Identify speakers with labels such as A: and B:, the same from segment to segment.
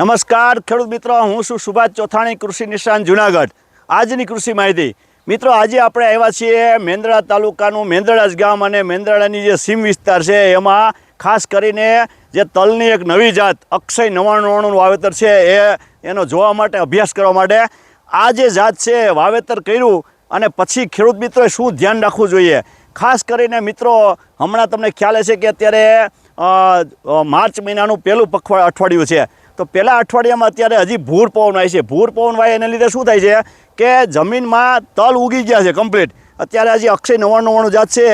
A: નમસ્કાર, ખેડૂત મિત્રો. હું છું સુભાષ ચોથાણી, કૃષિ નિષ્ણાંત, જુનાગઢ. આજની કૃષિ માહિતી. મિત્રો, આજે આપણે આવ્યા છીએ મેંદરડા તાલુકાનું મેંદરડા ગામ અને મેંદરડાની જે સીમ વિસ્તાર છે, એમાં ખાસ કરીને જે તલની એક નવી જાત, અક્ષય નવાણું વાવેતર છે, એ એનો જોવા માટે, અભ્યાસ કરવા માટે આ જે જાત છે, વાવેતર કર્યું અને પછી ખેડૂત મિત્રોએ શું ધ્યાન રાખવું જોઈએ? ખાસ કરીને મિત્રો, હમણાં તમને ખ્યાલ છે કે અત્યારે માર્ચ મહિનાનું પહેલું પખવાડ અઠવાડિયું છે. તો પહેલા અઠવાડિયામાં અત્યારે હજી ભૂર પવન આવે છે. ભૂર પવન વાય એને લીધે શું થાય છે કે જમીનમાં તલ ઉગી ગયા છે કમ્પ્લીટ અત્યારે હજી અક્ષય નવ્વાણું નવ્વાણું જાત છે.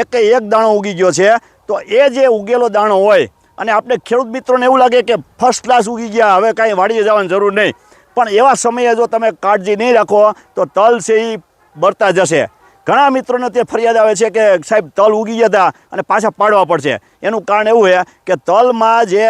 A: એક એક દાણો ઉગી ગયો છે. તો એ જે ઉગેલો દાણો હોય, અને આપણે ખેડૂત મિત્રોને એવું લાગે કે ફર્સ્ટ ક્લાસ ઉગી ગયા, હવે કાંઈ વાડીએ જવાની જરૂર નહીં. પણ એવા સમયે જો તમે કાળજી નહીં રાખો, તો તલ છે એ બળતા જશે. ઘણા મિત્રોને તે ફરિયાદ આવે છે કે સાહેબ, તલ ઉગી ગયા હતા અને પાછા પાડવા પડશે. એનું કારણ એવું છે કે તલમાં જે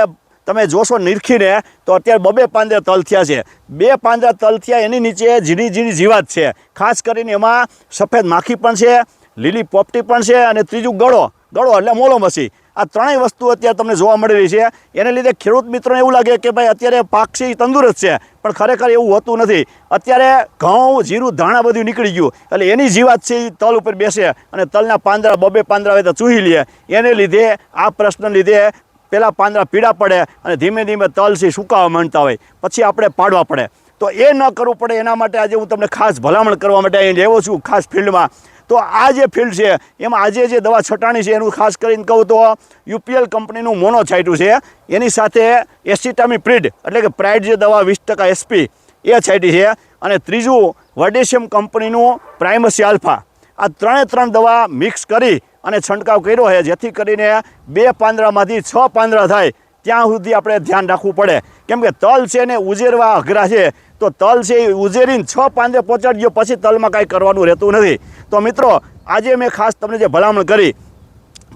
A: તમે જોશો નિરખીને, તો અત્યારે બબે પાંદડા તલ થયા છે. બે પાંદરા તલ થયા, એની નીચે ઝીણી ઝીણી જીવાત છે. ખાસ કરીને એમાં સફેદ માખી પણ છે, લીલી પોપટી પણ છે અને ત્રીજું ગળો. ગળો એટલે મોલો મસી. આ ત્રણેય વસ્તુ અત્યારે તમને જોવા મળી રહી છે. એને લીધે ખેડૂત મિત્રોને એવું લાગે કે ભાઈ અત્યારે પાક છે એ તંદુરસ્ત છે, પણ ખરેખર એવું હોતું નથી. અત્યારે ઘઉં, જીરું, ધાણા બધું નીકળી ગયું. એટલે એની જીવાત છે એ તલ ઉપર બેસે અને તલના પાંદડા બબે પાંદડા હોય તો ચૂહી લે. એને લીધે, આ પ્રશ્ન લીધે પેલા પાંદડા પીળા પડે અને ધીમે ધીમે તલસી સુકાવા માંડતા હોય, પછી આપણે પાડવા પડે. તો એ ન કરવું પડે, એના માટે આજે હું તમને ખાસ ભલામણ કરવા માટે અહીં લેવો છું, ખાસ ફિલ્ડમાં. તો આ જે ફિલ્ડ છે, એમાં આજે જે દવા છટાણી છે, એનું ખાસ કરીને કહું તો યુપીએલ કંપનીનું મોનોછાઇટું છે. એની સાથે એસિટામી પ્રિડ એટલે કે પ્રાઇડ જે દવા વીસ ટકા એસપી એ છાંટી છે. અને ત્રીજું, વર્ડેશિયમ કંપનીનું પ્રાઇમસી આલ્ફા. આ ત્રણે ત્રણ દવા મિક્સ કરી અને છંટકાવ કર્યો છે. જેથી કરીને બે પાંદડામાંથી છ પાંદડા થાય. ત્યાં સુધી આપણે ધ્યાન રાખવું પડે. કેમ કે તલ છે ને ઉજેરવા અઘરા છે. તો તલ છે એ ઉજેરીને છ પાંદે પહોંચાડજો, પછી તલમાં કાંઈ કરવાનું રહેતું નથી. તો મિત્રો, આજે મેં ખાસ તમને જે ભલામણ કરી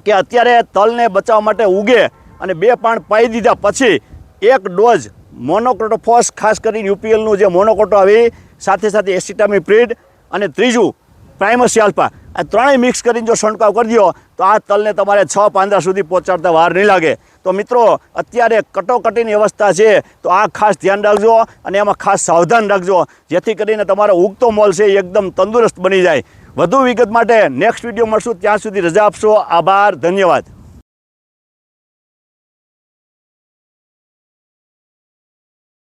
A: કે અત્યારે તલને બચાવવા માટે ઉગે અને બે પાણ પાઈ દીધા પછી એક ડોઝ મોનોક્રોટોફોસ, ખાસ કરીને યુપીએલનું જે મોનોકોટો આવી, સાથે સાથે એસિટામી પ્રિડ અને ત્રીજું પ્રાઇમસી આ ત્રણેય મિક્સ કરીને જો છંટકાવ કરી દો, તો આ તલને તમારે છ પાંદડા સુધી પહોંચાડતા વાર નહીં લાગે. તો મિત્રો, અત્યારે કટોકટીની અવસ્થા છે, તો આ ખાસ ધ્યાન રાખજો અને એમાં ખાસ સાવધાન રાખજો, જેથી કરીને તમારો ઉગતો મોલ છે એકદમ તંદુરસ્ત બની જાય. વધુ વિગત માટે નેક્સ્ટ વીડિયો મળશું, ત્યાં સુધી રજા આપશો. આભાર, ધન્યવાદ.